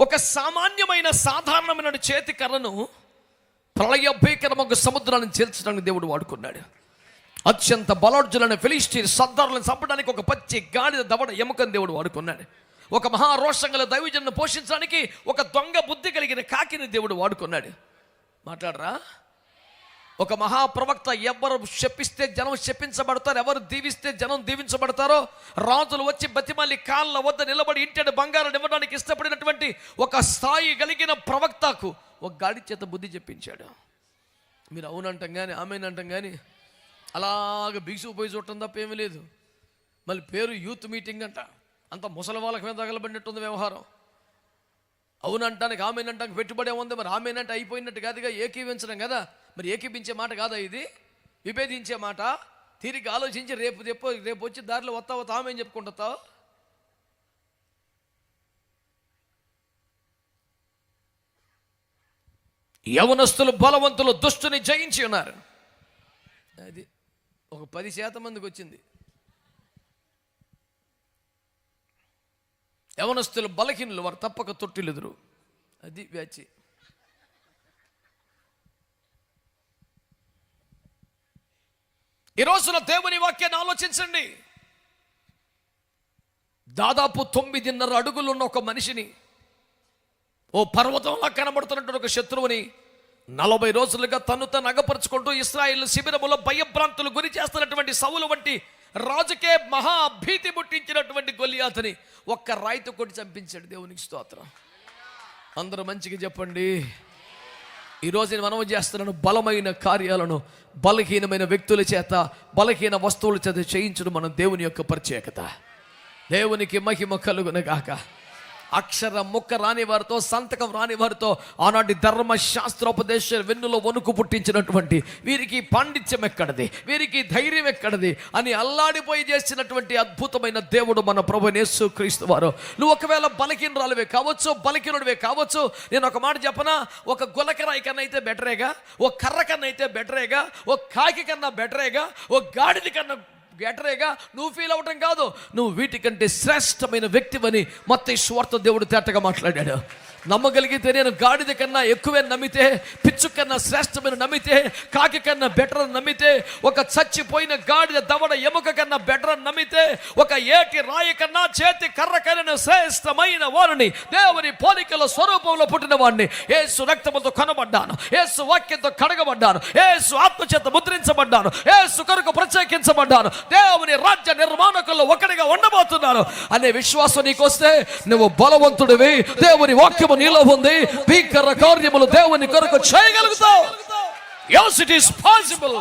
ఒక సామాన్యమైన సాధారణమైన చేతి కర్రను ప్రళయ భీకరమొక సముద్రాన్ని చేల్చడానికి దేవుడు వాడుకున్నాడు. అత్యంత బలార్జులైన ఫిలిస్టీన్ సర్దారులను చంపడానికి ఒక పచ్చి గాడిద దవడ ఎముకని దేవుడు వాడుకున్నాడు. ఒక మహారోషం గల దైవజన్ను పోషించడానికి ఒక దొంగ బుద్ధి కలిగిన కాకిని దేవుడు వాడుకున్నాడు. మాట్లాడరా? ఒక మహాప్రవక్త ఎవరు శపిస్తే జనం శపించబడతారు ఎవరు దీవిస్తే జనం దీవించబడతారో రాజులు వచ్చి బతిమాలి కాళ్ళ వద్ద నిలబడి ఇంటి బంగారం ఇవ్వడానికి ఇష్టపడినటువంటి ఒక స్థాయి కలిగిన ప్రవక్తకు ఒక గాడి చేత బుద్ధి చెప్పించాడు. మీరు అవునంటాం కానీ ఆమెనంటాం కానీ అలాగ బిగుసుకుపోయి చూడటం తప్ప ఏమీ లేదు. మళ్ళీ పేరు యూత్ మీటింగ్ అంట. అంత ముసలి వాళ్ళకి మీద తగలబడినట్టుంది వ్యవహారం. అవునంటానికి ఆమెనంటానికి పెట్టుబడి ఉంది మరి. ఆమెనంటే అయిపోయినట్టు కాదుగా ఏకీవించడం కదా. మరి ఏకీపించే మాట కాదా ఇది? విభేదించే మాట? తిరిగి ఆలోచించి రేపు చెప్పు రేపు వచ్చి దారిలో వస్తా వస్తా ఆమె చెప్పుకుంటావు యవనస్తులు బలవంతులు దుష్టుని జయించి ఉన్నారు. అది ఒక పది శాతం మందికి వచ్చింది. యవనస్తులు బలహీనులు వారు తప్పక తొట్టిలుదురు. అది వ్యాచి. ఈ రోజున దేవుని వాక్యాన్ని ఆలోచించండి. దాదాపు తొమ్మిదిన్నర అడుగులున్న ఒక మనిషిని ఓ పర్వతంలా కనబడుతున్నటువంటి ఒక శత్రువుని నలభై రోజులుగా తను తను అగపరుచుకుంటూ ఇస్రాయిల్ శిబిరములో భయభ్రాంతులు గురి చేస్తున్నటువంటి సవులు వంటి రాజుకే మహా భీతి పుట్టించినటువంటి గొలియాతని ఒక్క రాయితో కొట్టి చంపించాడు దేవునికి స్తోత్రం. అందరూ మంచిగా చెప్పండి. ఈరోజు నేను మనవి చేస్తున్నాను బలమైన కార్యాలను బలహీనమైన వ్యక్తుల చేత బలహీన వస్తువుల చేత చేయించడం మనం దేవుని యొక్క ప్రత్యేకత. దేవునికి మహిమ కలుగునగాక. గాక అక్షర ముక్క రాని వారితో సంతకం రాని వారితో ఆనాటి ధర్మశాస్త్రోపదేశ వెన్నులో వణుకు పుట్టించినటువంటి వీరికి పాండిత్యం ఎక్కడది? వీరికి ధైర్యం ఎక్కడది? అని అల్లాడిపోయి చేసినటువంటి అద్భుతమైన దేవుడు మన ప్రభు నేసు క్రీస్తు వారు. నువ్వు ఒకవేళ బలహీనరాలువే కావచ్చు బలహీనుడివే కావచ్చు నేను ఒక మాట చెప్పనా? ఒక గులకరాయి కన్నా అయితే బెటరేగా? ఓ కర్ర కన్నా అయితే బెటరేగా? ఓ కాకి కన్నా బెటరేగా? ఓ గాడిది కన్నా గెటరేగా నువ్వు ఫీల్ అవటం కాదు. నువ్వు వీటికంటే శ్రేష్టమైన వ్యక్తివని మత్తే స్వార్థ దేవుడు తేటగా మాట్లాడాడు. నమ్మగలిగితే నేను గాడిద కన్నా ఎక్కువే నమ్మితే పిచ్చు కన్నా శ్రేష్టమైన నమ్మితే కాకి కన్నా బెటర్ నమ్మితే ఒక చచ్చిపోయిన గాడిద దవడ ఎముక కన్నా బెటర్ నమ్మితే ఒక ఏటి రాయి కన్నా చేతి కర్ర కన్నా శ్రేష్టమైన వారిని దేవుని పోలికల స్వరూపంలో పుట్టిన వాడిని ఏసు రక్తముతో కనబడ్డాను ఏసు వాక్యంతో కడగబడ్డాను ఏసు ఆత్మచేత ముద్రించబడ్డాను ఏసు కొరకు ప్రత్యేకించబడ్డాను దేవుని రాజ్య నిర్మాణకుల్లో ఒకటిగా ఉండబోతున్నాను అనే విశ్వాసం నీకు వస్తే నువ్వు బలవంతుడివి దేవుని వాక్యం వాక్యము నీలో ఉంది భీకర కార్యములు దేవుని కొరకు చేయగలుగుతావు Yes, it is possible.